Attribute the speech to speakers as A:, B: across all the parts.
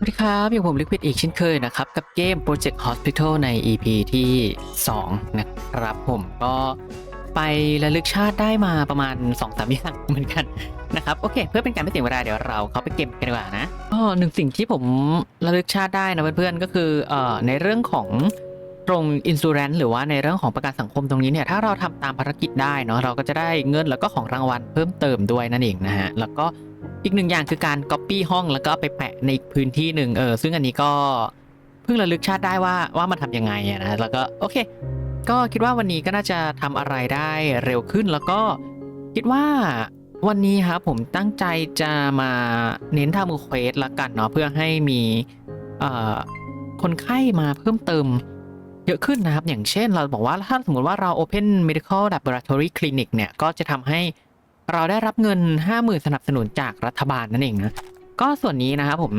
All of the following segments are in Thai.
A: สวัสดีครับอยู่ผมลิควิดอีกเช่นเคยนะครับ กับเกม Project Hospital ใน EP ที่ 2 นะครับผมก็ไประลึกชาติได้มาประมาณ2-3อย่างเหมือนกันนะครับโอเค เพื่อเป็นการไม่เสียเวลาเดี๋ยวเราเข้าไปเกมกันดีกว่านะก็หนึ่งสิ่งที่ผมระลึกชาติได้นะเพื่อนๆก็คือเอ่อในเรื่องของตรงอินซู r รนหรือว่าในเรื่องของประกันสังคมตรงนี้เนี่ยถ้าเราทำตามภารกิจได้เนาะเราก็จะได้เงินแล้วก็ของรางวัลเพิ่มเติมด้วยนั่นเองนะฮะแล้วก็ อีกหนึ่งอย่างคือการ Copy ห้องแล้วก็ไปแปะในพื้นที่หนึ่งเออซึ่งอันนี้ก็เพิ่งระลึกชาติได้ว่าว่ามันทำยังไงอะนะแล้วก็โอเค ก็คิดว่าวันนี้ก็น่าจะทำอะไรได้เร็วขึ้นแล้วก็คิดว่าวันนี้ครับผมตั้งใจจะมาเน้นทำเควสละกันเนาะเพื่อให้มีคนไข้มาเพิ่มเติมเยอะขึ้นนะครับ อย่างเช่นเราบอกว่าถ้าสมมติว่าเรา Open Medical Laboratory Clinic เนี่ย ก็จะทำให้ เราได้รับเงิน50,000สนับสนุนจากรัฐบาลนั่นเองนะ ก็ส่วนนี้นะครับผม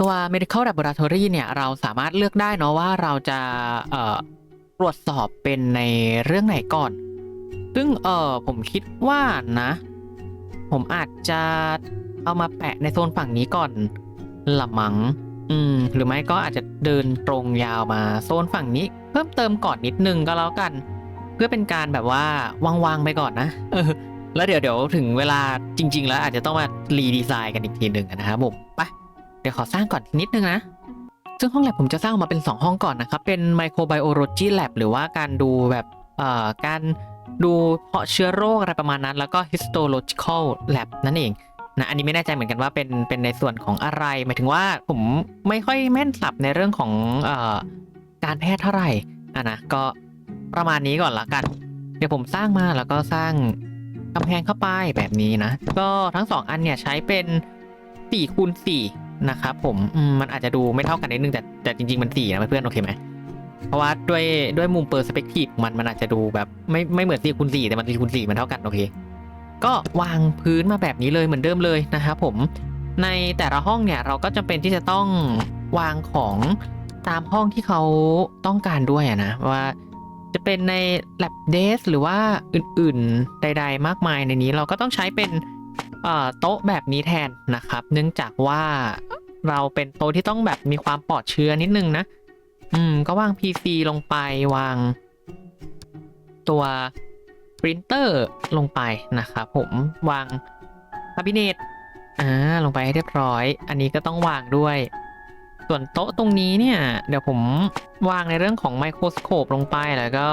A: ตัว medical laboratory เนี่ย เราสามารถเลือกได้เนาะว่าเราจะตรวจสอบเป็นในเรื่องไหนก่อน ซึ่งเออผมคิดว่านะ ผมอาจจะเอามาแปะในโซนฝั่งนี้ก่อนละมังอืม หรือไม่ก็อาจจะเดินตรงยาวมาโซนฝั่งนี้ เพิ่มเติมก่อนนิดนึงก็แล้วกัน เพื่อเป็นการแบบว่า วางๆไปก่อนนะ เออ แล้วเดี๋ยวเดี๋ยวถึงเวลาจริง ๆ แล้วอาจจะต้องมารีดีไซน์กันอีกทีหนึ่งนะครับผมไปเดี๋ยวขอสร้างก่อนนิดนึงนะ ซึ่งห้องแลบผมจะสร้างออกมาเป็น 2 ห้องก่อนนะครับ เป็น Microbiology Lab หรือว่าการดูแบบเอ่อการดูเพาะเชื้อโรคอะไรประมาณนั้น แล้วก็ Histological Lab นั่นเองนะอันนี้ไม่แน่ใจเหมือนกันว่าเป็นเป็นในส่วนของอะไร หมายถึงว่าผมไม่ค่อยแม่นสับในเรื่องของเอ่อการแพทย์เท่าไหร่อะนะก็ประมาณนี้ก่อนละกัน เดี๋ยวผมสร้างมาแล้วก็สร้าง กำแพงเข้าไปแบบนี้นะ ก็ทั้งสองอันเนี่ยใช้เป็น4คูณ4นะครับผมมมันอาจจะดูไม่เท่ากันนิดนึงแต่แต่จริง ๆ มัน4นะเพื่อนโอเคไหมเพราะว่าด้วยด้วยมุมเปอร์สเปกทีฟมันมันอาจจะดูแบบไม่ไม่เหมือน4คูณ4แต่มัน4คูณ4มันเท่ากันโอเค ก็วางพื้นมาแบบนี้เลยเหมือนเดิมเลยนะครับผมในแต่ละห้องเนี่ยเราก็จำเป็นที่จะต้องวางของตามห้องที่เขาต้องการด้วยนะว่า จะเป็นใน lab desk หรือว่าอื่นๆใด ๆ มากมายในนี้เราก็ต้องใช้เป็นเอ่อโต๊ะแบบนี้แทนนะครับ เนื่องจากว่าเราเป็นโต๊ะที่ต้องแบบมีความปลอดเชื้อนิดนึงนะ อืม ก็วาง PC ลงไปวาง ตัวปรินเตอร์ลงไปนะครับผมวางคาบิเนตอ่าลงไปให้เรียบร้อย อันนี้ก็ต้องวางด้วย ส่วนโต๊ะตรงนี้เนี่ย เดี๋ยวผมวางในเรื่องของไมโครสโคปลงไปแล้วก็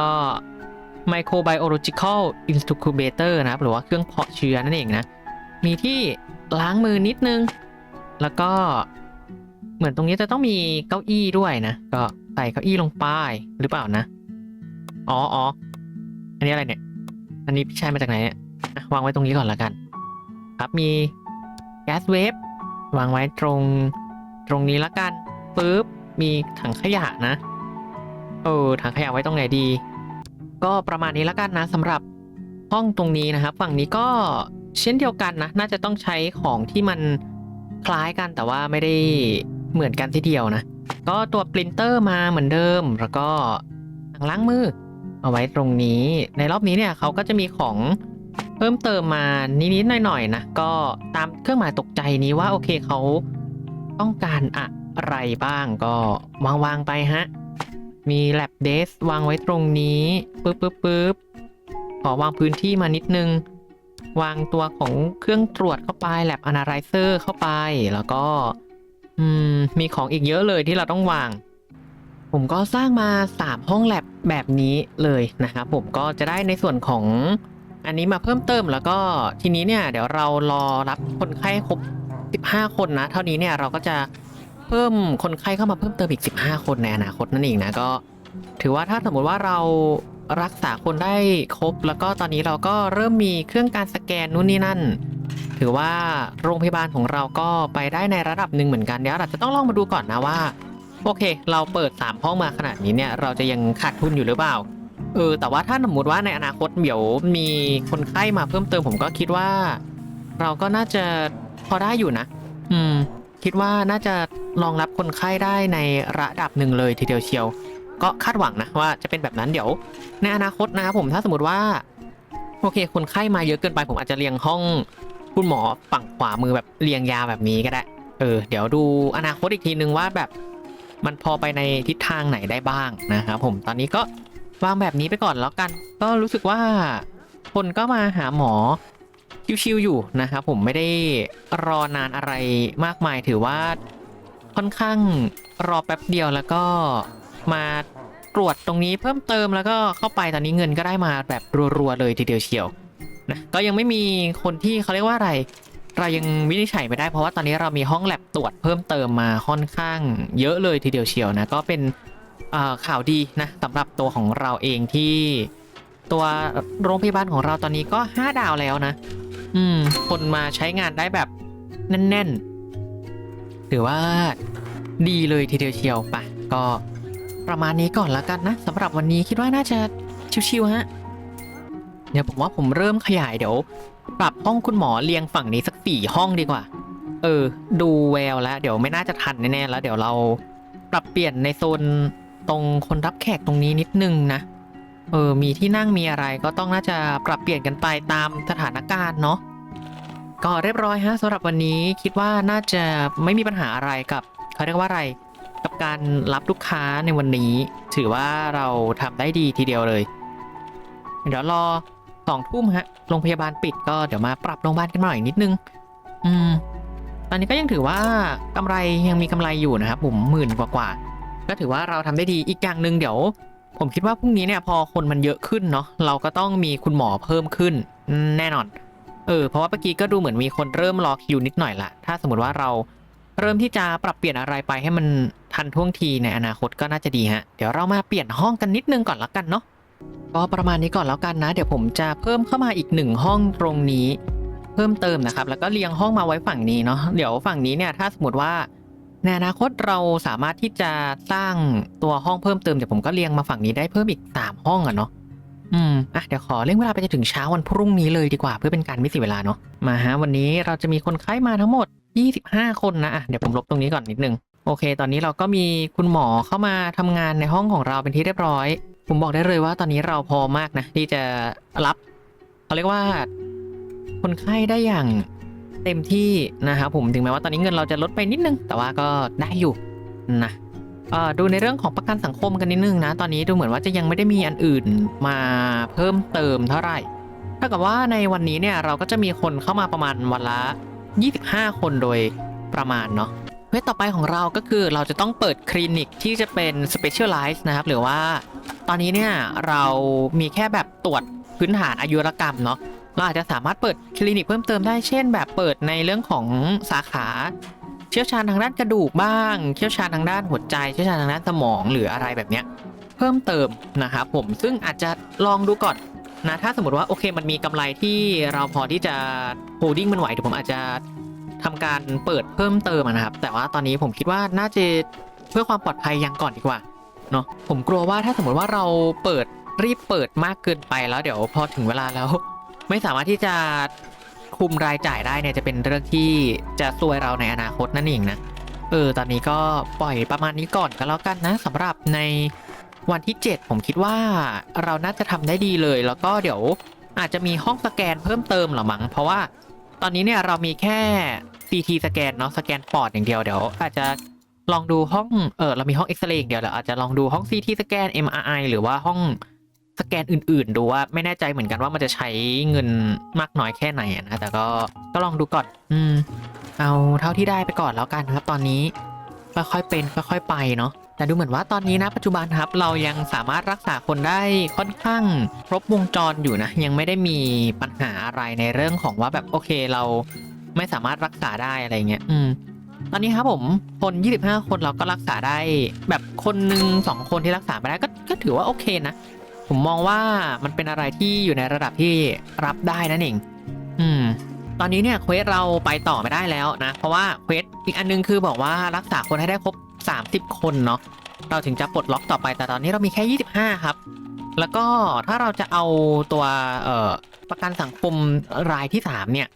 A: Microbiological Incubator นะครับ หรือว่าเครื่องเพาะเชื้อนั่นเองนะ มีที่ล้างมือนิดนึง แล้วก็เหมือนตรงนี้จะต้องมีเก้าอี้ด้วยนะ ก็ใส่เก้าอี้ลงไปหรือเปล่านะ อ๋ออ๋ออันนี้อะไรเนี่ย อันนี้พี่ชายมาจากไหนเนี่ยอะวางไว้ตรงนี้ก่อนละกัน ครับมีแก๊สเวฟวางไว้ตรง ตรงนี้ละกันปุ๊บมีถังขยะนะเออถังขยะไว้ตรงไหนดี ก็ประมาณนี้ละกันนะสำหรับห้องตรงนี้นะครับ ฝั่งนี้ก็เช่นเดียวกันนะ น่าจะต้องใช้ของที่มันคล้ายกันแต่ว่าไม่ได้เหมือนกันทีเดียวนะ ก็ตัวปรินเตอร์มาเหมือนเดิม แล้วก็ถังล้างมือ เอาไว้ตรงนี้ ในรอบนี้เนี่ยเขาก็จะมีของเพิ่มเติมมานิดๆหน่อยๆนะ ก็ตามเครื่องหมายตกใจนี้ว่าโอเคเขา ต้องการอะไรบ้างก็วางวางๆไปฮะ มี lab desk วางไว้ตรงนี้ปึ๊บปึ๊บปึ๊บขอวางพื้นที่มานิดนึง วางตัวของเครื่องตรวจเข้าไป lab analyzer เข้าไปแล้วก็มมีของอีกเยอะเลยที่เราต้องวาง ผมก็สร้างมา 3 ห้องแลบแบบนี้เลยนะครับผมก็จะได้ในส่วนของอันนี้มาเพิ่มเติมแล้วก็ทีนี้เนี่ย เดี๋ยวเรารอรับคนไข้ครบ 15 คนนะ เท่านี้เนี่ยเราก็จะเพิ่มคนไข้เข้ามาเพิ่มเติมอีก 15 คนในอนาคตนั่นเองนะก็ ถือว่าถ้าสมมติว่าเรารักษาคนได้ครบ แล้วก็ตอนนี้เราก็เริ่มมีเครื่องการสแกนนู่นนี่นั่น ถือว่าโรงพยาบาลของเราก็ไปได้ในระดับหนึ่งเหมือนกันเดี๋ยวเราจะต้องลองมาดูก่อนนะว่า โอเค เราเปิด 3 ห้องมาขนาดนี้เนี่ยเราจะยังขาดทุนอยู่หรือเปล่าเออแต่ว่าถ้าสมมติว่าในอนาคตเดี๋ยวมีคนไข้มาเพิ่มเติมผมก็คิดว่า เราก็น่าจะ พอได้อยู่นะ อืม คิดว่าน่าจะรองรับคนไข้ได้ในระดับหนึ่งเลยทีเดียวเชียว ก็คาดหวังนะว่าจะเป็นแบบนั้นเดี๋ยว ในอนาคตนะครับผมถ้าสมมติว่า โอเค คนไข้มาเยอะเกินไปผมอาจจะเรียงห้องคุณหมอฝั่งขวามือแบบเรียงยาวแบบนี้ก็ได้ เออ เดี๋ยวดูอนาคตอีกทีนึงว่าแบบมันพอไปในทิศทางไหนได้บ้างนะครับผมตอนนี้ก็วางแบบนี้ไปก่อนแล้วกัน ก็รู้สึกว่าคนก็มาหาหมอ ชิวๆอยู่นะครับผมไม่ได้รอนานอะไรมากมายถือว่าค่อนข้างรอแป๊บเดียวแล้วก็มาตรวจตรงนี้เพิ่มเติมแล้วก็เข้าไปตอนนี้เงินก็ได้มาแบบรัวๆเลยทีเดียวเชียวนะก็ยังไม่มีคนที่เขาเรียกว่าอะไร เรายังวินิจฉัยไม่ได้เพราะว่าตอนนี้เรามีห้องแลบตรวจเพิ่มเติมมาค่อนข้างเยอะเลยทีเดียวเชียวนะก็เป็นข่าวดีนะสำหรับตัวของเราเองที่ ตัวโรงพยาบาลของเราตอนนี้ก็ 5 ดาวแล้วนะ อืม คนมาใช้งานได้แบบแน่นๆ ถือว่าดีเลยทีเดียวเชียวปะก็ประมาณนี้ก่อนแล้วกันนะสำหรับวันนี้คิดว่าน่าจะชิวๆฮะ เดี๋ยวผมว่าผมเริ่มขยายเดี๋ยว ปรับห้องคุณหมอเรียงฝั่งนี้สักสี่ห้องดีกว่า เออ ดูแววแล้ว เดี๋ยวไม่น่าจะทันแน่ๆแล้ว เดี๋ยวเราปรับเปลี่ยนในโซนตรงคนรับแขกตรงนี้นิดนึงนะ เออ มีที่นั่งมีอะไรก็ต้องน่าจะปรับเปลี่ยนกันไปตามสถานการณ์เนาะก็เรียบร้อยฮะสำหรับวันนี้คิดว่าน่าจะไม่มีปัญหาอะไรกับเขาเรียกว่าอะไรกับการรับลูกค้าในวันนี้ ถือว่าเราทำได้ดีทีเดียวเลย เดี๋ยวรอสองทุ่มฮะโรงพยาบาลปิดก็เดี๋ยวมาปรับโรงพยาบาลกันหน่อยนิดนึง อืม ตอนนี้ก็ยังถือว่ากำไรยังมีกำไรอยู่นะครับผมหมื่นกว่าก็ถือว่าเราทำได้ดีอีกอย่างหนึ่งเดี๋ยว ผมคิดว่าพรุ่งนี้เนี่ยพอคนมันเยอะขึ้นเนาะเราก็ต้องมีคุณหมอเพิ่มขึ้นแน่นอน เออเพราะว่าเมื่อกี้ก็ดูเหมือนมีคนเริ่มรอคิวนิดหน่อยละถ้าสมมติว่าเราเริ่มที่จะปรับเปลี่ยนอะไรไปให้มันทันท่วงทีในอนาคตก็น่าจะดีฮะเดี๋ยวเรามาเปลี่ยนห้องกันนิดนึงก่อนละกันเนาะก็ประมาณนี้ก่อนแล้วกันนะ เดี๋ยวผมจะเพิ่มเข้ามาอีกหนึ่งห้องตรงนี้ เพิ่มเติมนะครับ แล้วก็เรียงห้องมาไว้ฝั่งนี้เนาะเดี๋ยวฝั่งนี้เนี่ยถ้าสมมติว่า ในอนาคตเราสามารถที่จะสร้างตัวห้องเพิ่มเติมเดี๋ยวผมก็เรียงมาฝั่งนี้ได้เพิ่มอีก3ห้องอะเนาะอืมอะเดี๋ยวขอเร่งเวลาไปจนถึงเช้าวันพรุ่งนี้เลยดีกว่าเพื่อเป็นการไม่เสียเวลาเนาะมาฮะวันนี้เราจะมีคนไข้มาทั้งหมด 25 คนนะอะเดี๋ยวผมลบตรงนี้ก่อนนิดนึงโอเค ตอนนี้เราก็มีคุณหมอเข้ามาทำงานในห้องของเราเป็นที่เรียบร้อย ผมบอกได้เลยว่าตอนนี้เราพอมากนะที่จะรับเขาเรียกว่า คนไข้ได้อย่าง เต็มที่นะครับผมถึงแม้ว่าตอนนี้เงินเราจะลดไปนิดนึง แต่ว่าก็ได้อยู่นะดูในเรื่องของประกันสังคมกันนิดนึงนะ ตอนนี้ดูเหมือนว่าจะยังไม่ได้มีอันอื่นมาเพิ่มเติมเท่าไหร่เท่ากับว่าในวันนี้เนี่ยเราก็จะมีคนเข้ามาประมาณวันละ 25 คนโดยประมาณเนาะเพื่อต่อไปของเราก็คือเราจะต้องเปิดคลินิกที่จะเป็น specialize นะครับ หรือว่าตอนนี้เนี่ยเรามีแค่แบบตรวจพื้นฐานอายุรกรรมเนาะ เราอาจจะสามารถเปิดคลินิกเพิ่มเติมได้เช่น แบบเปิดในเรื่องของสาขาเชี่ยวชาญทางด้านกระดูกบ้าง เชี่ยวชาญทางด้านหัวใจ เชี่ยวชาญทางด้านสมองหรืออะไรแบบเนี้ยเพิ่มเติมนะครับผมซึ่งอาจจะลองดูก่อนนะถ้าสมมติว่าโอเคมันมีกำไรที่เราพอที่จะโฮดดิ้งมันไหวเดี๋ยวผมอาจจะทำการเปิดเพิ่มเติมนะครับ แต่ว่าตอนนี้ผมคิดว่าน่าจะเพื่อความปลอดภัยยังก่อนดีกว่าเนาะผมกลัวว่าถ้าสมมติว่าเราเปิดรีบเปิดมากเกินไปแล้วเดี๋ยวพอถึงเวลาแล้ว ไม่สามารถที่จะคุมรายจ่ายได้เนี่ยจะเป็นเรื่องที่จะซวยเราในอนาคตนั่นเองนะเออตอนนี้ก็ปล่อยประมาณนี้ก่อนก็แล้วกันนะสำหรับในวันที่ 7 ผมคิดว่าเราน่าจะทำได้ดีเลย แล้วก็เดี๋ยวอาจจะมีห้องสแกนเพิ่มเติมหรอมั้งเพราะว่าตอนนี้เนี่ยเรามีแค่ CT สแกนเนาะสแกนปอดอย่างเดียวเดี๋ยว อาจจะลองดูห้องเออเรามีห้องเอ็กซเรย์อย่างเดียวเดี๋ยวอาจจะลองดูห้อง CT สแกน MRI หรือว่าห้อง สแกนอื่น ๆ ดูว่าไม่แน่ใจเหมือนกันว่ามันจะใช้เงินมากน้อยแค่ไหนนะแต่ก็ก็ลองดูก่อน อืม เอาเท่าที่ได้ไปก่อนแล้วกันครับ ตอนนี้ค่อยๆเป็นค่อยๆไปเนาะแต่ดูเหมือนว่าตอนนี้นะปัจจุบันครับเรายังสามารถรักษาคนได้ค่อนข้างครบวงจรอยู่นะ ยังไม่ได้มีปัญหาอะไรในเรื่องของว่าแบบโอเคเราไม่สามารถรักษาได้อะไรเงี้ยอืมตอนนี้ครับผมคน 25 คนเราก็รักษาได้ แบบคนหนึ่งสองคนที่รักษาไม่ได้ก็ก็ถือว่าโอเคนะ ผมมองว่ามันเป็นอะไรที่อยู่ในระดับที่รับได้นั่นเอง อืม ตอนนี้เนี่ยเควสเราไปต่อไม่ได้แล้วนะ เพราะว่าเควสอีกอันนึงคือบอกว่ารักษาคนให้ได้ครบ 30 คนเนาะ เราถึงจะปลดล็อกต่อไป แต่ตอนนี้เรามีแค่ 25 ครับ แล้วก็ถ้าเราจะเอาตัวเอ่อประกันสังคมรายที่ 3 เนี่ย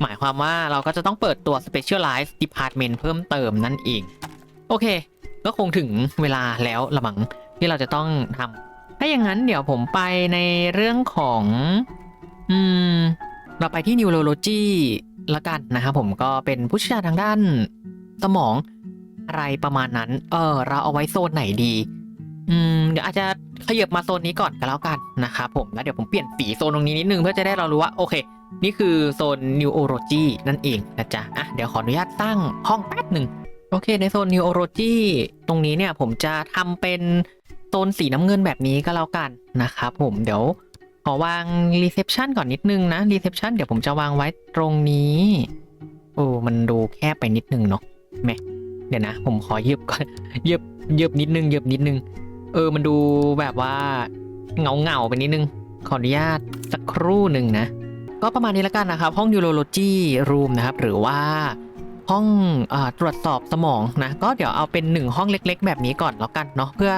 A: หมายความว่าเราก็จะต้องเปิดตัว Specialized Department เพิ่มเติมนั่นเอง โอเค ก็คงถึงเวลาแล้วละมังที่เราจะต้องทำ ถ้าอย่างนั้นเดี๋ยวผมไปในเรื่องของอืมเราไปที่ neurology ละกันนะครับผมก็เป็นผู้เชี่ยวชาญทางด้านสมองอะไรประมาณนั้น เออ เราเอาไว้โซนไหนดี อืม เดี๋ยวอาจจะขยับมาโซนนี้ก่อนก็แล้วกันนะครับผม แล้วเดี๋ยวผมเปลี่ยนสีโซนตรงนี้นิดนึงเพื่อจะได้เรารู้ว่า โอเค นี่คือโซน Neurology นั่นเองนะจ๊ะ อะ เดี๋ยวขออนุญาตตั้งห้องแป๊บหนึ่ง โอเค ในโซน Neurology ตรงนี้เนี่ยผมจะทำเป็น ซนสีน้ำเงินแบบนี้ก็แล้วกันนะครับผมเดี๋ยวขอวาง Reception ก่อนนิดนึงนะ Reception เดี๋ยวผมจะวางไว้ตรงนี้โอ้มันดูแคบไปนิดนึงเนาะแมเดี๋ยวนะ ผมขอยืบก่อนยืบยืบนิดนึงยืบนิดนึง เออมันดูแบบว่าเงาเงาไปนิดนึง ขออนุญาตสักครู่หนึ่งนะ ก็ประมาณนี้แล้วกันนะครับ ห้อง Neurology Room นะครับ หรือว่าห้องอตรวจสอบสมองนะ ก็เดี๋ยวเอาเป็นหนึ่งห้องเล็ก ๆ แบบนี้ก่อนแล้วกันเนาะเพื่อ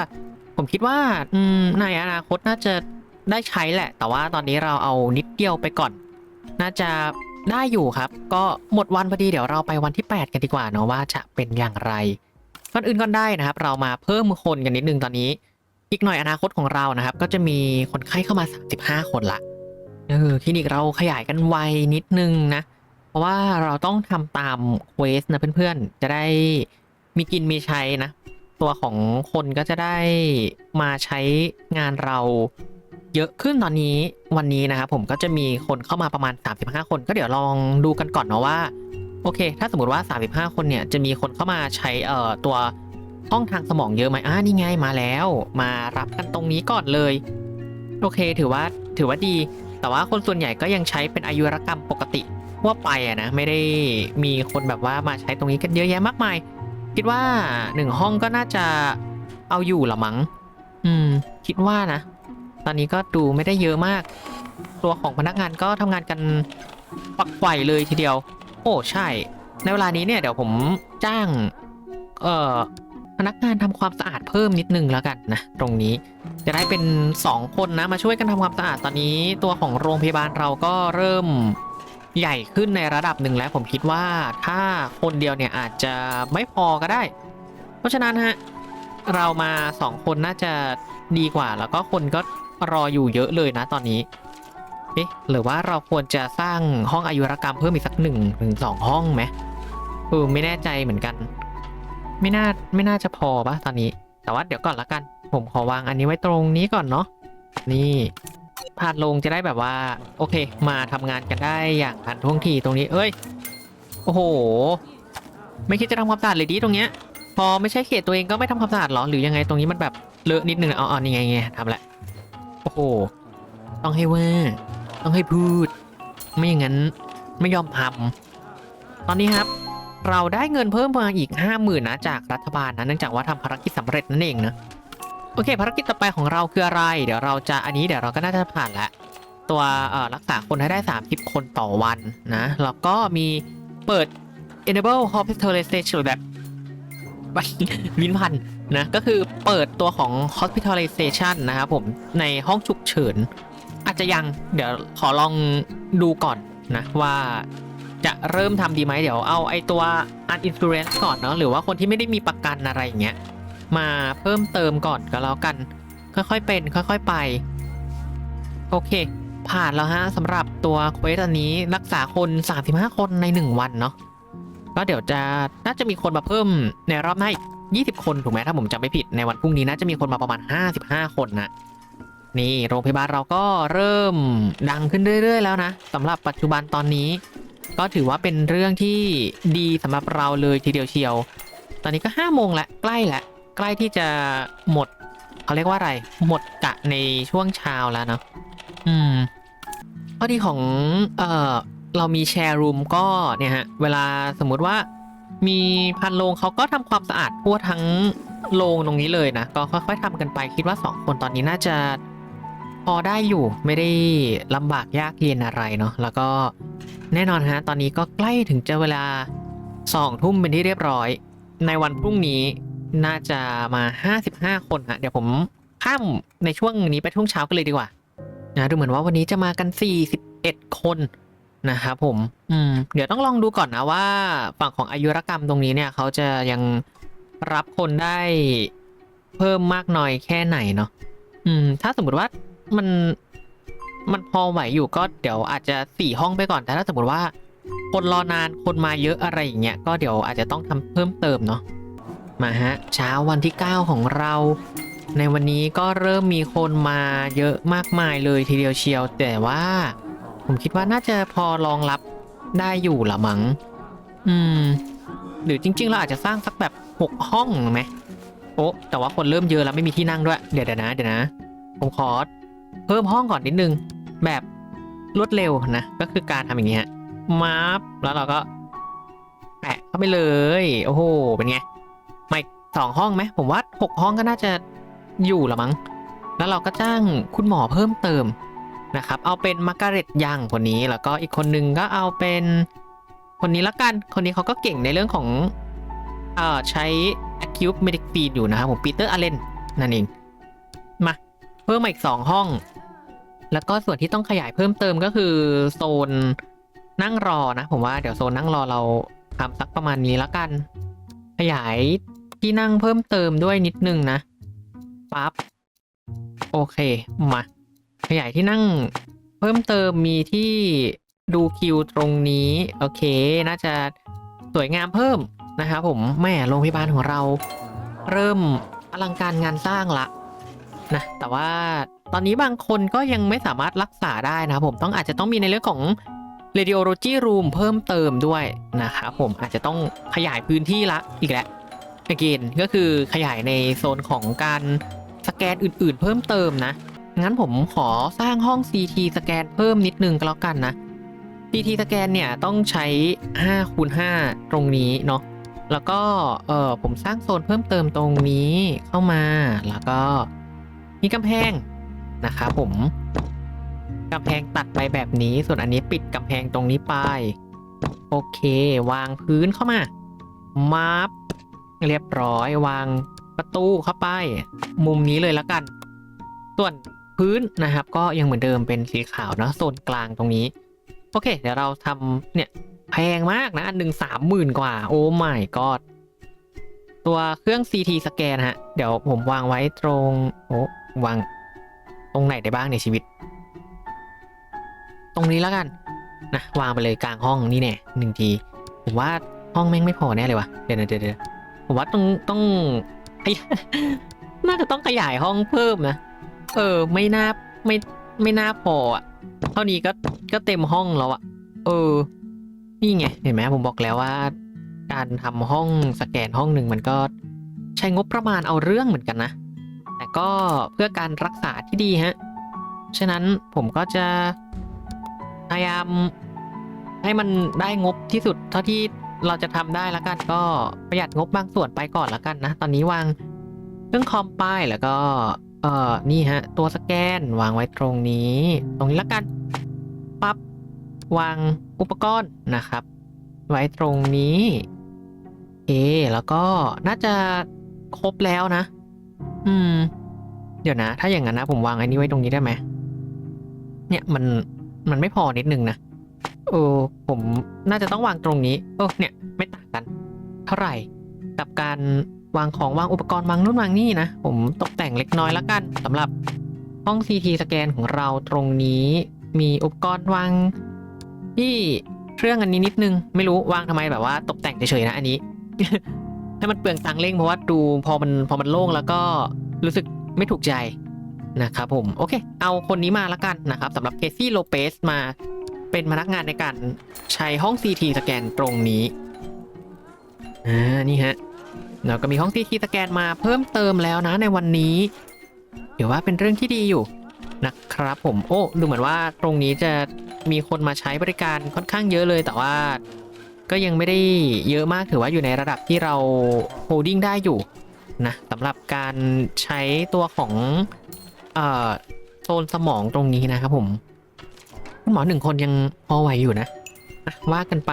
A: ผมคิดว่าอืในอนาคตน่าจะได้ใช้แหละ แต่ว่าตอนนี้เราเอานิดเดียวไปก่อน น่าจะได้อยู่ครับ ก็หมดวันพอดีเดี๋ยวเราไปวันที่ 8 กันดีกว่าเนาะว่าจะเป็นอย่างไรก่อนอื่นก่อนได้นะครับ เรามาเพิ่มคนกันนิดนึงตอนนี้ อีกหน่อยอนาคตของเรานะครับ ก็จะมีคนไข้เข้ามา 35 คนละเออคลินิกเราขยายกันไวนิดนึงนะ เพราะว่าเราต้องทำตามเควสนะเพื่อนๆ จะได้มีกินมีใช้นะ ตัวของคนก็จะได้มาใช้งานเราเยอะขึ้นตอนนี้วันนี้นะครับผมก็จะมีคนเข้ามาประมาณ 35 คน ก็เดี๋ยวลองดูกันก่อนเนาะว่าโอเค ถ้าสมมติว่า 35 คนเนี่ยจะมีคนเข้ามาใช้เอ่อตัวห้องทางสมองเยอะไหมอ่านี่ไงมาแล้ว มารับกันตรงนี้ก่อนเลย โอเค ถือว่าถือว่าดี แต่ว่าคนส่วนใหญ่ก็ยังใช้เป็นอายุรกรรมปกติทั่วไปอะนะไม่ได้มีคนแบบว่ามาใช้ตรงนี้กันเยอะแยะมากมาย คิดว่าหนึ่งห้องก็น่าจะเอาอยู่ละมั้ง อืม คิดว่านะ ตอนนี้ก็ดูไม่ได้เยอะมาก ตัวของพนักงานก็ทำงานกันปักไกวเลยทีเดียว โอ้ใช่ ในเวลานี้เนี่ยเดี๋ยวผมจ้าง เอ่อพนักงานทำความสะอาดเพิ่มนิดนึงแล้วกันนะตรงนี้จะได้เป็น 2 คนนะมาช่วยกันทำความสะอาดตอนนี้ ตัวของโรงพยาบาลเราก็เริ่ม ใหญ่ขึ้นในระดับหนึ่งแล้วผมคิดว่าถ้าคนเดียวเนี่ยอาจจะไม่พอก็ได้ เพราะฉะนั้นฮะเรามา 2 คนน่าจะดีกว่า แล้วก็คนก็รออยู่เยอะเลยนะตอนนี้ เอ๊ะหรือว่าเราควรจะสร้างห้องอายุรกรรมเพิ่มอีกสักหนึ่งถึงสองห้องไหมเออไม่แน่ใจเหมือนกัน ไม่น่าไม่น่าจะพอปะตอนนี้ แต่ว่าเดี๋ยวก่อนละกัน ผมขอวางอันนี้ไว้ตรงนี้ก่อนเนาะนี่ พาดลงจะได้แบบว่า โอเค มาทำงานกันได้อย่างทันท่วงทีตรงนี้เอ้ย โอ้โห ไม่คิดจะทำความสะอาดเลยดิตรงเนี้ย พอไม่ใช่เขตตัวเองก็ไม่ทำความสะอาดหรอหรือยังไงตรงนี้มันแบบเลอะนิดนึงอะอ๋ออ๋อนี่ไงไงทำละโอ้โห ต้องให้ว่า ต้องให้พูด ไม่อย่างนั้นไม่ยอมทำตอนนี้ครับ เราได้เงินเพิ่มมาอีก 5 0,000นะจากรัฐบาลนะเนื่องจากว่าทำภารกิจสำเร็จนั่นเองนะ โอเคภารกิจต่อไปของเราคืออะไร เดี๋ยวเราจะอันนี้เดี๋ยวเราก็น่าจะผ่านละตัวรักษาคนให้ได้ 30 คนต่อวันนะแล้วก็มีเปิด enable hospitalization แบบวินพันนะก็คือเปิดตัวของ hospitalization นะครับผมในห้องฉุกเฉิน อาจจะยังเดี๋ยวขอลองดูก่อนนะว่าจะเริ่มทำดีไหมเดี๋ยวเอาไอตัว uninsurance ก่อนเนาะหรือว่าคนที่ไม่ได้มีประกันอะไรอย่างเงี้ย มาเพิ่มเติมก่อนก็แล้วกัน ค่อยๆเป็น ค่อยๆไป โอเค ผ่านแล้วฮะสำหรับตัวเควสอันนี้รักษาคน 35 คนใน 1 วันเนาะก็เดี๋ยวจะน่าจะมีคนมาเพิ่มในรอบหน้าอีก20 คนถูกไหมถ้าผมจำไม่ผิดในวันพรุ่งนี้น่าจะมีคนมาประมาณ 55 คนนะนี่โรงพยาบาลเราก็เริ่มดังขึ้นเรื่อย ๆ แล้วนะสำหรับปัจจุบันตอนนี้ ก็ถือว่าเป็นเรื่องที่ดีสำหรับเราเลยทีเดียวเชียว ตอนนี้ก็5โมงแล้วใกล้แล้ว ใกล้ที่จะหมดเขาเรียกว่าอะไร หมดกะในช่วงเช้าแล้วเนาะอืมข้อดีของเอ่อเรามีแชร์รูมก็เนี่ยฮะ เวลาสมมุติว่ามีพันโรงเขาก็ทำความสะอาดทั่วทั้งโรงตรงนี้เลยนะ ก็ค่อยๆทำกันไปคิดว่า 2 คนตอนนี้น่าจะพอได้อยู่ไม่ได้ลำบากยากเย็นอะไรเนาะแล้วก็แน่นอนฮะ ตอนนี้ก็ใกล้ถึงจะเวลาสองทุ่มเป็นที่เรียบร้อย ในวันพรุ่งนี้ น่าจะมา 55 คนฮะเดี๋ยวผมข้ามในช่วงนี้ไปช่วงเช้ากันเลยดีกว่านะดูเหมือนว่าวันนี้จะมากัน 41 คนนะครับผม อืม เดี๋ยวต้องลองดูก่อนนะว่าฝั่งของอายุรกรรมตรงนี้เนี่ย เขาจะยังรับคนได้เพิ่มมากน้อยแค่ไหนเนาะ อืม ถ้าสมมติว่ามันมันพอไหวอยู่ก็เดี๋ยวอาจจะสี่ห้องไปก่อน แต่ถ้าสมมติว่า คนรอนานคนมาเยอะอะไรอย่างเงี้ย ก็เดี๋ยวอาจจะต้องทำเพิ่มเติมเนาะ มาฮะเช้าวันที่ 9 ของเรา ในวันนี้ก็เริ่มมีคนมาเยอะมากมายเลยทีเดียวเชียว แต่ว่า ผมคิดว่าน่าจะพอรองรับได้อยู่ละมั้งอืม หรือจริง ๆ เราอาจจะสร้างสักแบบ 6 ห้องไหมโอ้แต่ว่าคนเริ่มเยอะแล้วไม่มีที่นั่งด้วย เดี๋ยวเดี๋ยวนะเดี๋ยวนะ ผมขอเพิ่มห้องก่อนนิดนึง แบบรวดเร็วนะ ก็คือการทำอย่างนี้ฮะมาร์แล้วเราก็แปะเข้าไปเลย โอ้โห เป็นไง สองห้องไหมผมว่าหกห้องก็น่าจะอยู่ละมั้ง แล้วเราก็จ้างคุณหมอเพิ่มเติมนะครับ เอาเป็นมาการเร็ตยังคนนี้ แล้วก็อีกคนนึงก็เอาเป็นคนนี้ละกัน คนนี้เขาก็เก่งในเรื่องของเอ่อใช้ acute medic feed อยู่นะครับผมปีเตอร์อเลนนั่นเอง มา เพิ่มมาอีกสองห้อง แล้วก็ส่วนที่ต้องขยายเพิ่มเติมก็คือโซนนั่งรอนะ ผมว่าเดี๋ยวโซนนั่งรอเราทำสักประมาณนี้ล้วกัน ขยาย ที่นั่งเพิ่มเติมด้วยนิดนึงนะปั๊บโอเค มาขยายที่นั่งเพิ่มเติมมีที่ดูคิวตรงนี้ โอเค น่าจะสวยงามเพิ่มนะครับผมแม่โรงพยาบาลของเรา เริ่มอลังการงานสร้างละนะแต่ว่าตอนนี้บางคนก็ยังไม่สามารถรักษาได้นะครับผมต้องอาจจะต้องมีในเรื่องของ radiology room เพิ่มเติมด้วยนะครับผมอาจจะต้องขยายพื้นที่ละอีกแล้ว again ก็คือขยายในโซนของการสแกนอื่นๆ เพิ่มเติมนะ งั้นผมขอสร้างห้อง CT สแกนเพิ่มนิดนึงก็แล้วกันนะ CT สแกนเนี่ยต้องใช้5คูณ5ตรงนี้เนาะ แล้วก็เออผมสร้างโซนเพิ่มเติมตรงนี้เข้ามา แล้วก็มีกำแพงนะครับผมกำแพงตัดไปแบบนี้ ส่วนอันนี้ปิดกำแพงตรงนี้ไป โอเค วางพื้นเข้ามามาร์ เรียบร้อยวางประตูเข้าไป มุมนี้เลยแล้วกัน ส่วนพื้นนะครับ ก็ยังเหมือนเดิมเป็นสีขาวนะโซนกลางตรงนี้ โอเค เดี๋ยวเราทำเนี่ยแพงมากนะ อันหนึ่งสามหมื่นกว่า โอ้ my god ตัวเครื่อง CT สแกนฮะ เดี๋ยวผมวางไว้ตรงโอ้วางตรงไหนได้บ้างในชีวิต ตรงนี้แล้วกันนะวางไปเลยกลางห้องนี่แน่หนึ่งที ผมว่าห้องแม่งไม่พอแน่เลยวะเดี๋ยวนะเดี๋ยวเดี๋ยว ผมว่าต้องต้องน่าจะต้องขยายห้องเพิ่มนะ เออ ไม่น่าไม่ไม่น่าพออะ เท่านี้ก็ก็เต็มห้องแล้วอะ เออ นี่ไง เห็นไหมผมบอกแล้วว่า การทำห้องสแกนห้องหนึ่งมันก็ใช้งบประมาณเอาเรื่องเหมือนกันนะ แต่ก็เพื่อการรักษาที่ดีฮะ ฉะนั้นผมก็จะพยายามให้มันได้งบที่สุดเท่าที่ เราจะทำได้แล้วกันก็ประหยัดงบบางส่วนไปก่อนแล้วกันนะ ตอนนี้วางเครื่องคอมป้ายแล้วก็เอ่อนี่ฮะ ตัวสแกนวางไว้ตรงนี้ ตรงนี้แล้วกันปับ๊บวางอุปกรณ์นะครับ ไว้ตรงนี้เอแล้วก็น่าจะครบแล้วนะ อืม เดี๋ยวนะ ถ้าอย่างนั้นนะ ผมวางอันนี้ไว้ตรงนี้ได้ไหมเนี่ยมันมันไม่พอนิดนึงนะ เออผมน่าจะต้องวางตรงนี้เออเนี่ย ไม่ต่างกัน เท่าไหร่กับการวางของวางอุปกรณ์วางนู่นวางนี่นะ ผมตกแต่งเล็กน้อยล้วกันสำหรับห้อง CT สแกนของเราตรงนี้ มีอุปกรณ์วางที่เครื่องอันนี้นิดนึง ไม่รู้วางทำไมแบบว่า ตกแต่งเฉยๆนะอันนี้ ให้มันเปลืองตังเร่งเพราะว่าดูพอมันพอมันโล่งแล้วก็รู้สึกไม่ถูกใจนะครับผม โอเค เอาคนนี้มาละกันนะครับสำหรับเคซี่โลเปสมา เป็นพนักงานในการใช้ห้อง CT สแกนตรงนี้ อ่า นี่ฮะแล้วก็มีห้อง CT สแกนมาเพิ่มเติมแล้วนะในวันนี้เดี๋ยวว่าเป็นเรื่องที่ดีอยู่นะครับผม โอ้ ดูเหมือนว่าตรงนี้จะมีคนมาใช้บริการค่อนข้างเยอะเลย แต่ว่าก็ยังไม่ได้เยอะมาก ถือว่าอยู่ในระดับที่เราโฮดดิ้งได้อยู่นะสำหรับการใช้ตัวของเอ่อโซนสมองตรงนี้นะครับผม คุณหมอหนึ่งคนยังพอไหวอยู่นะว่ากันไป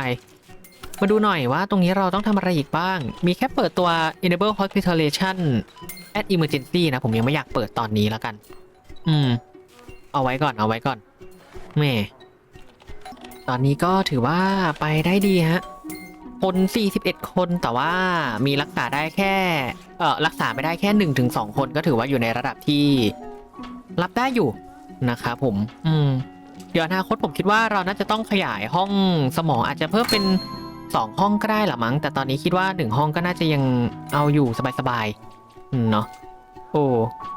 A: มาดูหน่อยว่าตรงนี้เราต้องทำอะไรอีกบ้าง มีแค่เปิดตัว enable hospitalization at emergency นะ ผมยังไม่อยากเปิดตอนนี้แล้วกัน อืม เอาไว้ก่อนเอาไว้ก่อนแม่ตอนนี้ก็ถือว่าไปได้ดีฮะ คน 41 คนแต่ว่ามีรักษาได้แค่ เออรักษาไม่ได้แค่1ถึง2คนก็ถือว่าอยู่ในระดับที่ รับได้อยู่นะครับผม อืม เดี๋ยวอนาคตผมคิดว่าเราน่าจะต้องขยายห้องสมองอาจจะเพิ่มเป็น 2 ห้องก็ได้หละมั้ง แต่ตอนนี้คิดว่า 1 ห้องก็น่าจะยังเอาอยู่สบายๆเนาะโอ้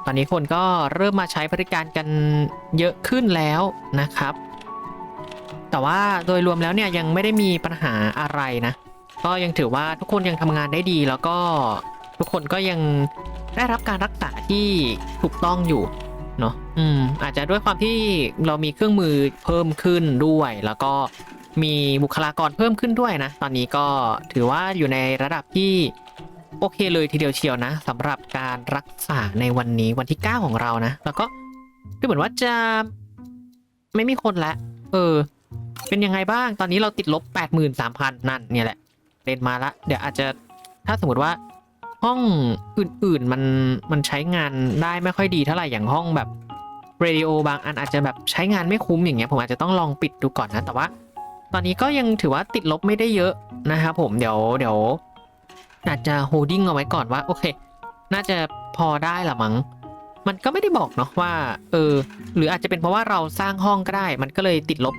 A: ตอนนี้คนก็เริ่มมาใช้บริการกันเยอะขึ้นแล้วนะครับ แต่ว่าโดยรวมแล้วเนี่ยยังไม่ได้มีปัญหาอะไรนะ ก็ยังถือว่าทุกคนยังทำงานได้ดีแล้วก็ทุกคนก็ยังได้รับการรักษาที่ถูกต้องอยู่ เนาะอืมอาจจะด้วยความที่เรามีเครื่องมือเพิ่มขึ้นด้วย แล้วก็มีบุคลากรเพิ่มขึ้นด้วยนะ ตอนนี้ก็ถือว่าอยู่ในระดับที่โอเคเลยทีเดียวเชียวนะสำหรับการรักษาในวันนี้วันที่ 9 ของเรานะ แล้วก็ดูเหมือนว่าจะไม่มีคนละ เออ เป็นยังไงบ้างตอนนี้เราติดลบ 83,000 นั่นเนี่ยแหละเรนมาละ เดี๋ยวอาจจะถ้าสมมติว่า ห้องอื่นๆมันมันใช้งานได้ไม่ค่อยดีเท่าไหร่อย่างห้องแบบเรดิโอบางอันอาจจะแบบใช้งานไม่คุ้มอย่างเงี้ยผมอาจจะต้องลองปิดดูก่อนนะ แต่ว่า ตอนนี้ก็ยังถือว่าติดลบไม่ได้เยอะนะครับผมเดี๋ยวเดี๋ยวอาจจะโฮดดิ้งเอาไว้ก่อนว่าโอเค น่าจะพอได้ละมั้งมันก็ไม่ได้บอกเนาะว่าเออหรืออาจจะเป็นเพราะว่าเราสร้างห้องก็ได้ มันก็เลยติดลบ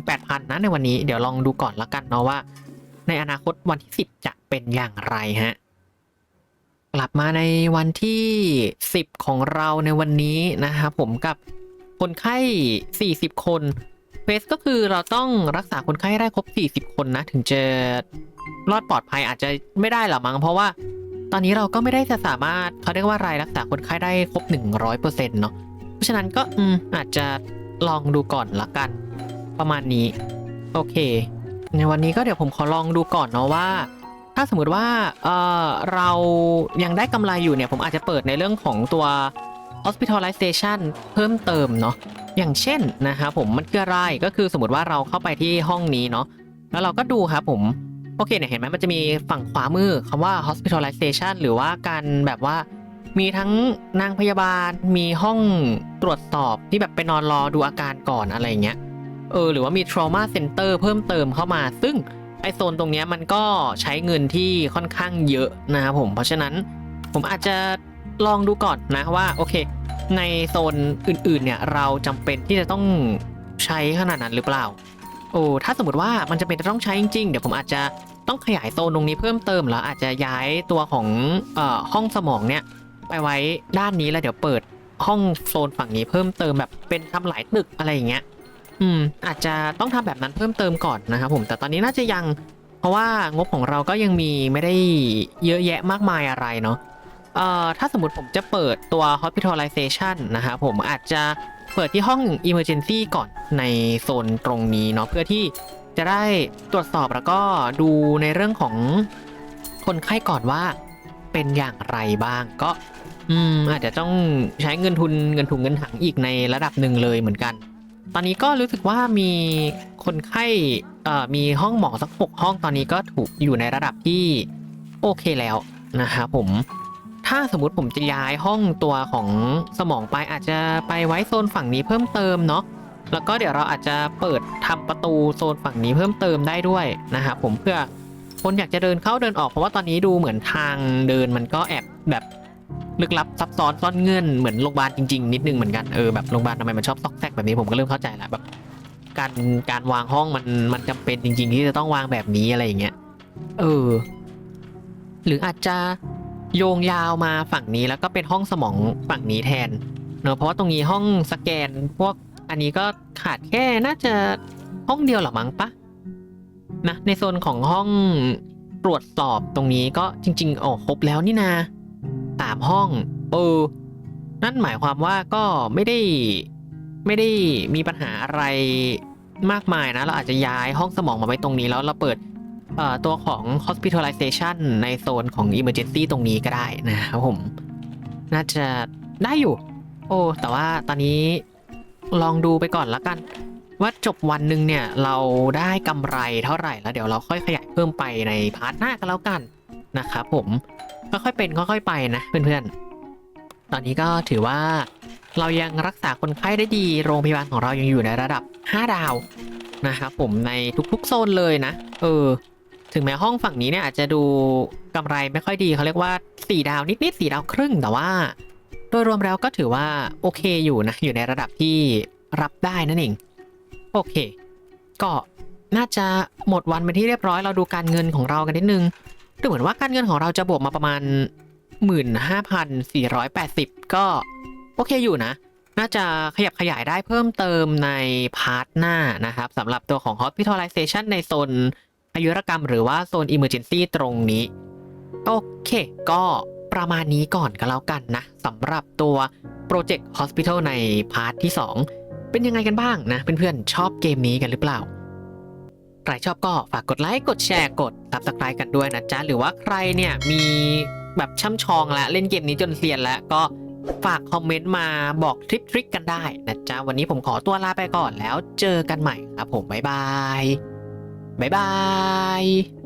A: 38,000นะในวันนี้เดี๋ยวลองดูก่อนละกันเนาะว่า ในอนาคตวันที่ 10 จะเป็นอย่างไรฮะ กลับมาในวันที่ 10 ของเราในวันนี้นะครับผมกับคนไข้ 40 คนเฟสก็คือเราต้องรักษาคนไข้ให้ได้ครบ 40 คนนะ ถึงจะรอดปลอดภัยอาจจะไม่ได้หรอมั้งเพราะว่าตอนนี้เราก็ไม่ได้จะสามารถเขาเรียกว่ารายรักษาคนไข้ได้ครบ 100%เนาะเพราะฉะนั้นก็อืมอาจจะลองดูก่อนละกัน ประมาณนี้ โอเค ในวันนี้ก็เดี๋ยวผมขอลองดูก่อนเนาะว่า ถ้าสมมติว่าเออเรายังได้กำไรอยู่เนี่ย ผมอาจจะเปิดในเรื่องของตัว hospitalization เพิ่มเติมเนาะอย่างเช่นนะครับผมมันคืออะไรก็คือสมมติว่าเราเข้าไปที่ห้องนี้เนาะแล้วเราก็ดูครับผมโอเคเนี่ยเห็นไหมมันจะมีฝั่งขวามือคำว่า hospitalization หรือว่าการแบบว่า มีทั้งนางพยาบาล มีห้องตรวจสอบที่แบบไปนอนรอดูอาการก่อนอะไรเงี้ยเออหรือว่ามี trauma center เพิ่มเติมเข้ามา ซึ่ง ไอโซนตรงนี้มันก็ใช้เงินที่ค่อนข้างเยอะนะครับผม เพราะฉะนั้นผมอาจจะลองดูก่อนนะว่าโอเค ในโซนอื่นๆเนี่ยเราจำเป็นที่จะต้องใช้ขนาดนั้นหรือเปล่า โอ้ถ้าสมมติว่ามันจะเป็นจะต้องใช้จริงๆ เดี๋ยวผมอาจจะต้องขยายโซนตรงนี้เพิ่มเติมแล้วอาจจะย้ายตัวของเอ่อห้องสมองเนี่ยไปไว้ด้านนี้แล้วเดี๋ยวเปิดห้องโซนฝั่งนี้เพิ่มเติมแบบเป็นทำหลายตึกอะไรอย่างเงี้ย อืมอาจจะต้องทำแบบนั้นเพิ่มเติมก่อนนะครับผมแต่ตอนนี้น่าจะยัง เพราะว่างบของเราก็ยังมีไม่ได้เยอะแยะมากมายอะไรเนาะเอ่อถ้าสมมติผมจะเปิดตัว hospitalization นะครับผมอาจจะเปิดที่ห้อง emergency ก่อนในโซนตรงนี้เนาะเพื่อที่จะได้ตรวจสอบแล้วก็ดูในเรื่องของคนไข้ก่อนว่าเป็นอย่างไรบ้างก็อืมอาจจะต้องใช้เงินทุนเงินถุงเงินถังอีกในระดับหนึ่งเลยเหมือนกัน ตอนนี้ก็รู้สึกว่ามีคนไข้มีห้องหมอสักหกห้องตอนนี้ก็ถูกอยู่ในระดับที่โอเคแล้วนะครับผม ถ้าสมมติผมจะย้ายห้องตัวของสมองไปอาจจะไปไว้โซนฝั่งนี้เพิ่มเติมเนาะแล้วก็เดี๋ยวเราอาจจะเปิดทำประตูโซนฝั่งนี้เพิ่มเติมได้ด้วยนะครับผมเพื่อคนอยากจะเดินเข้าเดินออกเพราะว่าตอนนี้ดูเหมือนทางเดินมันก็แอบแบบ ลึกลับซับซ้อนซ่อนเงื่อนเหมือนโรงพยาบาลจริงๆนิดนึงเหมือนกันเออแบบโรงพยาบาลทำไมมันชอบซอกแซกแบบนี้ผมก็เริ่มเข้าใจละแบบ การการวางห้องมันมันจำเป็นจริง ๆ ที่จะต้องวางแบบนี้อะไรอย่างเงี้ยเออ หรืออาจจะโยงยาวมาฝั่งนี้แล้วก็เป็นห้องสมองฝั่งนี้แทนเนอะเพราะว่าตรงนี้ห้องสแกน พวกอันนี้ก็ขาดแค่น่าจะห้องเดียวหรอมั้งปะนะในโซนของห้องตรวจสอบตรงนี้ก็จริงๆอ๋อครบแล้วนี่นา สามห้อง เออ นั่นหมายความว่าก็ไม่ได้ไม่ได้มีปัญหาอะไรมากมายนะ เราอาจจะย้ายห้องสมองมาไว้ตรงนี้แล้วเราเปิดตัวของ hospitalization ในโซนของ emergency ตรงนี้ก็ได้นะครับผม น่าจะได้อยู่ โอ้ แต่ว่าตอนนี้ลองดูไปก่อนละกัน ว่าจบวันหนึ่งเนี่ย เราได้กำไรเท่าไหร่แล้วเดี๋ยวเราค่อยขยายเพิ่มไปในพาร์ทหน้ากันแล้วกันนะครับผม ค่อยๆเป็นค่อยๆไปนะเพื่อนๆ ตอนนี้ก็ถือว่าเรายังรักษาคนไข้ได้ดี โรงพยาบาลของเรายังอยู่ในระดับ 5 ดาวนะครับผมในทุกๆโซนเลยนะ เออ ถึงแม้ห้องฝั่งนี้เนี่ยอาจจะดูกำไรไม่ค่อยดีเขาเรียกว่า 4 ดาวนิดๆ4ดาวครึ่งแต่ว่า โดยรวมแล้วก็ถือว่าโอเคอยู่นะ อยู่ในระดับที่รับได้นั่นเอง โอเค ก็น่าจะหมดวันเป็นที่เรียบร้อยเราดูการเงินของเรากันนิดนึง ดูเหมือนว่าการเงินของเราจะบวกมาประมาณ 15,480 ก็โอเคอยู่นะ น่าจะขยับขยายได้เพิ่มเติมในพาร์ทหน้านะครับสำหรับตัวของ hospitalization ในโซนอายุรกรรมหรือว่าโซน emergency ตรงนี้ โอเค ก็ประมาณนี้ก่อนก็แล้วกันนะสำหรับตัว Project Hospital ในพาร์ทที่ 2 เป็นยังไงกันบ้างนะ เพื่อนๆ ชอบเกมนี้กันหรือเปล่า ใครชอบก็ฝากกดไลค์กดแชร์กดตับตะไคร้กันด้วยนะจ๊ะ หรือว่าใครเนี่ยมีแบบช่ำชองแล้วเล่นเกมนี้จนเซียนแล้วก็ฝากคอมเมนต์มาบอกทริปทริคกันได้นะจ๊ะ วันนี้ผมขอตัวลาไปก่อนแล้วเจอกันใหม่ครับผม บ๊ายบาย บ๊ายบาย